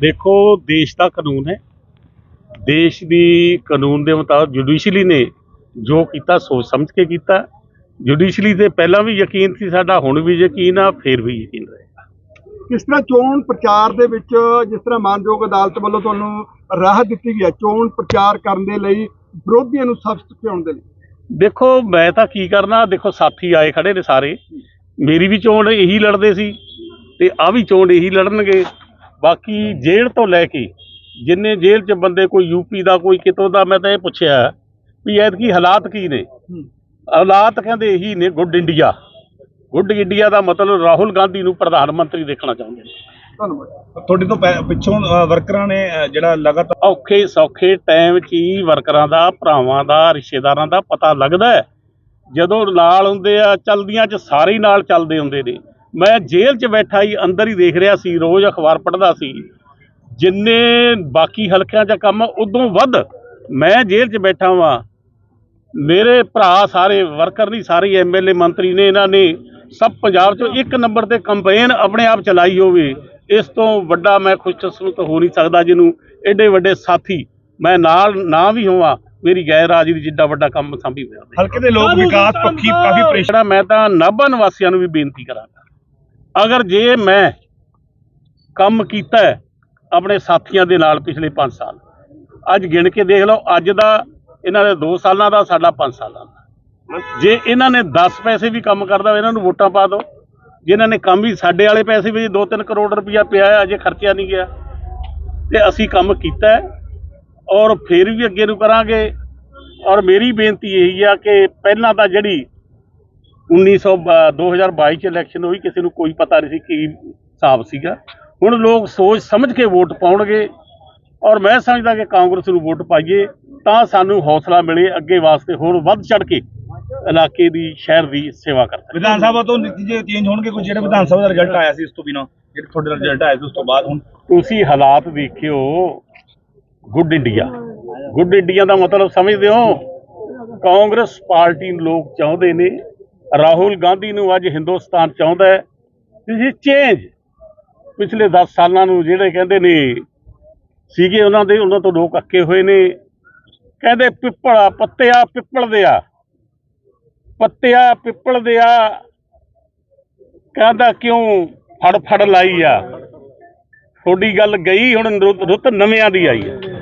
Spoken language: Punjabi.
ਦੇਖੋ ਦੇਸ਼ ਦਾ ਕਾਨੂੰਨ ਹੈ। ਦੇਸ਼ ਦੀ ਕਾਨੂੰਨ ਦੇ ਮੁਤਾਬਕ ਜੁਡੀਸ਼ੀਅਲੀ ਨੇ ਜੋ ਕੀਤਾ ਸੋਚ ਸਮਝ ਕੇ ਕੀਤਾ। ਜੁਡੀਸ਼ੀਅਲੀ ਤੇ ਪਹਿਲਾਂ ਵੀ ਯਕੀਨ ਸੀ ਸਾਡਾ ਹੁਣ ਵੀ ਯਕੀਨ ਆ ਫਿਰ ਵੀ ਯਕੀਨ ਰਹੇਗਾ। ਕਿਸ ਤਰ੍ਹਾਂ ਚੋਣ ਪ੍ਰਚਾਰ ਦੇ ਵਿੱਚ ਜਿਸ ਤਰ੍ਹਾਂ ਮਾਨਯੋਗ ਅਦਾਲਤ ਵੱਲੋਂ ਤੁਹਾਨੂੰ ਰਾਹਤ ਦਿੱਤੀ ਗਈ ਹੈ ਚੋਣ ਪ੍ਰਚਾਰ ਕਰਨ ਦੇ ਲਈ ਵਿਰੋਧੀਆਂ ਨੂੰ ਸਬਸਟੀਟਿਊਟ ਦੇ ਲਈ। ਦੇਖੋ ਮੈਂ ਤਾਂ ਕੀ ਕਰਨਾ ਦੇਖੋ ਸਾਥੀ ਆਏ ਖੜੇ ਨੇ ਸਾਰੇ। ਮੇਰੀ ਵੀ ਚੋਣ ਇਹੀ ਲੜਦੇ ਸੀ ਤੇ ਆ ਵੀ ਚੋਣ ਇਹੀ ਲੜਨਗੇ। ਬਾਕੀ ਜੇਲ੍ਹ ਤੋਂ ਲੈ ਕੇ ਜਿੰਨੇ ਜੇਲ੍ਹ 'ਚ ਬੰਦੇ ਕੋਈ ਯੂਪੀ ਦਾ ਕੋਈ ਕਿਤੋਂ ਦਾ ਮੈਂ ਤਾਂ ਇਹ ਪੁੱਛਿਆ ਵੀ ਐਤਕੀ ਹਾਲਾਤ ਕੀ ਨੇ? ਹਾਲਾਤ ਕਹਿੰਦੇ ਇਹੀ ਨੇ ਗੁੱਡ ਇੰਡੀਆ। ਗੁੱਡ ਇੰਡੀਆ ਦਾ ਮਤਲਬ ਰਾਹੁਲ ਗਾਂਧੀ ਨੂੰ ਪ੍ਰਧਾਨ ਮੰਤਰੀ ਦੇਖਣਾ ਚਾਹੁੰਦੇ ਨੇ। ਧੰਨਵਾਦ। ਤੁਹਾਡੇ ਤੋਂ ਪਿੱਛੋਂ ਵਰਕਰਾਂ ਨੇ ਜਿਹੜਾ ਲਗਾਤਾਰ ਔਖੇ ਸੌਖੇ ਟਾਈਮ 'ਚ ਹੀ ਵਰਕਰਾਂ ਦਾ ਭਰਾਵਾਂ ਦਾ ਰਿਸ਼ਤੇਦਾਰਾਂ ਦਾ ਪਤਾ ਲੱਗਦਾ ਜਦੋਂ ਨਾਲ ਹੁੰਦੇ ਆ ਚਲਦੀਆਂ 'ਚ ਸਾਰੇ ਨਾਲ ਚੱਲਦੇ ਹੁੰਦੇ ਨੇ। ਮੈਂ ਜੇਲ੍ਹ 'ਚ ਬੈਠਾ ਹੀ ਅੰਦਰ ਹੀ ਦੇਖ ਰਿਹਾ ਸੀ ਰੋਜ਼ ਅਖਬਾਰ ਪੜ੍ਹਦਾ ਸੀ। ਜਿੰਨੇ ਬਾਕੀ ਹਲਕਿਆਂ 'ਚ ਕੰਮ ਉਦੋਂ ਵੱਧ ਮੈਂ ਜੇਲ੍ਹ 'ਚ ਬੈਠਾ ਵਾਂ। ਮੇਰੇ ਭਰਾ ਸਾਰੇ ਵਰਕਰ ਨਹੀਂ ਸਾਰੇ ਐਮਐਲਏ ਮੰਤਰੀ ਨੇ ਇਹਨਾਂ ਨੇ ਸਭ ਪੰਜਾਬ 'ਚੋਂ ਇੱਕ ਨੰਬਰ ਤੇ ਕੰਪੇਨ ਆਪਣੇ ਆਪ ਚਲਾਈ ਹੋਵੇ। ਇਸ ਤੋਂ ਵੱਡਾ ਮੈਂ ਖੁਸ਼ਕਿਸਮਤ ਹੋ ਨਹੀਂ ਸਕਦਾ ਜਿਹਨੂੰ ਐਡੇ ਵੱਡੇ ਸਾਥੀ ਮੈਂ ਨਾਲ ਨਾ ਵੀ ਹੋਵਾਂ। ਮੇਰੀ ਗੈਰ ਹਾਜ਼ਰੀ ਜਿੱਡਾ ਵੱਡਾ ਕੰਮ ਸੰਭੀ ਹੋਇਆ। ਹਲਕੇ ਦੇ ਲੋਕ ਵਿਕਾਸ ਪੱਖੀ ਕਾਫੀ ਪ੍ਰੇਸ਼ਰ ਮੈਂ ਤਾਂ ਨਾਭਾ ਨਿਵਾਸੀਆਂ ਨੂੰ ਵੀ ਬੇਨਤੀ ਕਰਾਂਗਾ। ਅਗਰ ਜੇ ਮੈਂ ਕੰਮ ਕੀਤਾ ਆਪਣੇ ਸਾਥੀਆਂ ਦੇ ਨਾਲ ਪਿਛਲੇ 5 ਸਾਲ, ਅੱਜ ਗਿਣ ਕੇ ਦੇਖ ਲਓ, ਅੱਜ ਦਾ ਇਹਨਾਂ ਦੇ 2 ਸਾਲਾਂ ਦਾ, ਸਾਡਾ 5 ਸਾਲਾਂ ਦਾ। ਜੇ ਇਹਨਾਂ ਨੇ 10 ਪੈਸੇ ਵੀ ਕੰਮ ਕਰਦਾ ਹੋਇਆ ਇਹਨਾਂ ਨੂੰ ਵੋਟਾਂ ਪਾ ਦਿਓ। ਜਿਨ੍ਹਾਂ ਨੇ ਕੰਮ ਵੀ ਸਾਡੇ ਵਾਲੇ ਪੈਸੇ ਵੀ 2-3 ਕਰੋੜ ਰੁਪਇਆ ਪਿਆ ਹੈ, ਅਜੇ ਖਰਚਿਆ ਨਹੀਂ ਗਿਆ। ਤੇ ਅਸੀਂ ਕੰਮ ਕੀਤਾ ਔਰ ਫਿਰ ਵੀ ਅੱਗੇ ਨੂੰ ਕਰਾਂਗੇ। ਔਰ ਮੇਰੀ ਬੇਨਤੀ ਇਹੀ ਆ ਕਿ ਪਹਿਲਾਂ ਤਾਂ ਜਿਹੜੀ 1900 ਬ- 2022 ਚ ਇਲੈਕਸ਼ਨ ਹੋਈ ਕਿਸੇ ਨੂੰ ਕੋਈ ਪਤਾ ਨਹੀਂ ਸੀ ਕੀ ਹਿਸਾਬ ਸੀਗਾ। ਹੁਣ ਲੋਕ ਸੋਚ ਸਮਝ ਕੇ ਵੋਟ ਪਾਉਣਗੇ ਔਰ ਮੈਂ ਸਮਝਦਾ ਕਿ ਕਾਂਗਰਸ ਨੂੰ ਵੋਟ ਪਾਈਏ ਤਾਂ ਸਾਨੂੰ ਹੌਸਲਾ ਮਿਲੇ ਅੱਗੇ ਵਾਸਤੇ ਹੋਰ ਵੱਧ ਚੜ ਕੇ ਇਲਾਕੇ ਦੀ ਸ਼ਹਿਰ ਦੀ ਸੇਵਾ ਕਰ ਸਕੀਏ ਵਿਧਾਨ ਸਭਾ ਤੋਂ ਨਤੀਜੇ ਚੇਂਜ ਹੋਣਗੇ ਕੋਈ ਜਿਹੜਾ ਵਿਧਾਨ ਸਭਾ ਦਾ ਰਿਜ਼ਲਟ ਆਇਆ ਸੀ ਇਸ ਤੋਂ ਬਿਨਾਂ ਜਿਹੜਾ ਤੁਹਾਡੇ ਦਾ ਰਿਜ਼ਲਟ ਆਇਆ ਸੀ ਉਸ ਤੋਂ ਬਾਅਦ ਹੁਣ। ਤੁਸੀਂ ਹਾਲਾਤ ਦੇਖਿਓ ਗੁੱਡ ਇੰਡੀਆ ਗੁੱਡ ਇੰਡੀਆ ਦਾ ਮਤਲਬ ਸਮਝਦੇ ਹੋ ਕਾਂਗਰਸ ਪਾਰਟੀ ਨੂੰ ਲੋਕ ਚਾਹੁੰਦੇ ਨੇ ਰਾਹੁਲ ਗਾਂਧੀ ਨੂੰ ਅੱਜ ਹਿੰਦੁਸਤਾਨ ਚਾਹੁੰਦਾ ਹੈ। ਤੁਸੀਂ ਚੇਂਜ ਪਿਛਲੇ 10 ਸਾਲਾਂ ਨੂੰ ਜਿਹੜੇ ਕਹਿੰਦੇ ਨੇ ਸੀਗੇ, ਉਹਨਾਂ ਦੇ, ਉਹਨਾਂ ਤੋਂ ਲੋਕ ਅੱਕੇ ਹੋਏ ਨੇ। ਕਹਿੰਦੇ ਪਿੱਪਲ ਪੱਤਿਆ ਪਿੱਪਲ ਦੇ ਆ। ਪੱਤਿਆ ਪਿੱਪਲ ਦੇ ਆ। ਕਹਿੰਦਾ ਕਿਉਂ ਫੜ ਫੜ ਲਾਈ ਆ? ਤੁਹਾਡੀ ਗੱਲ ਗਈ, ਹੁਣ ਰੁੱਤ ਰੁੱਤ ਨਵਿਆਂ ਦੀ ਆਈ ਆ।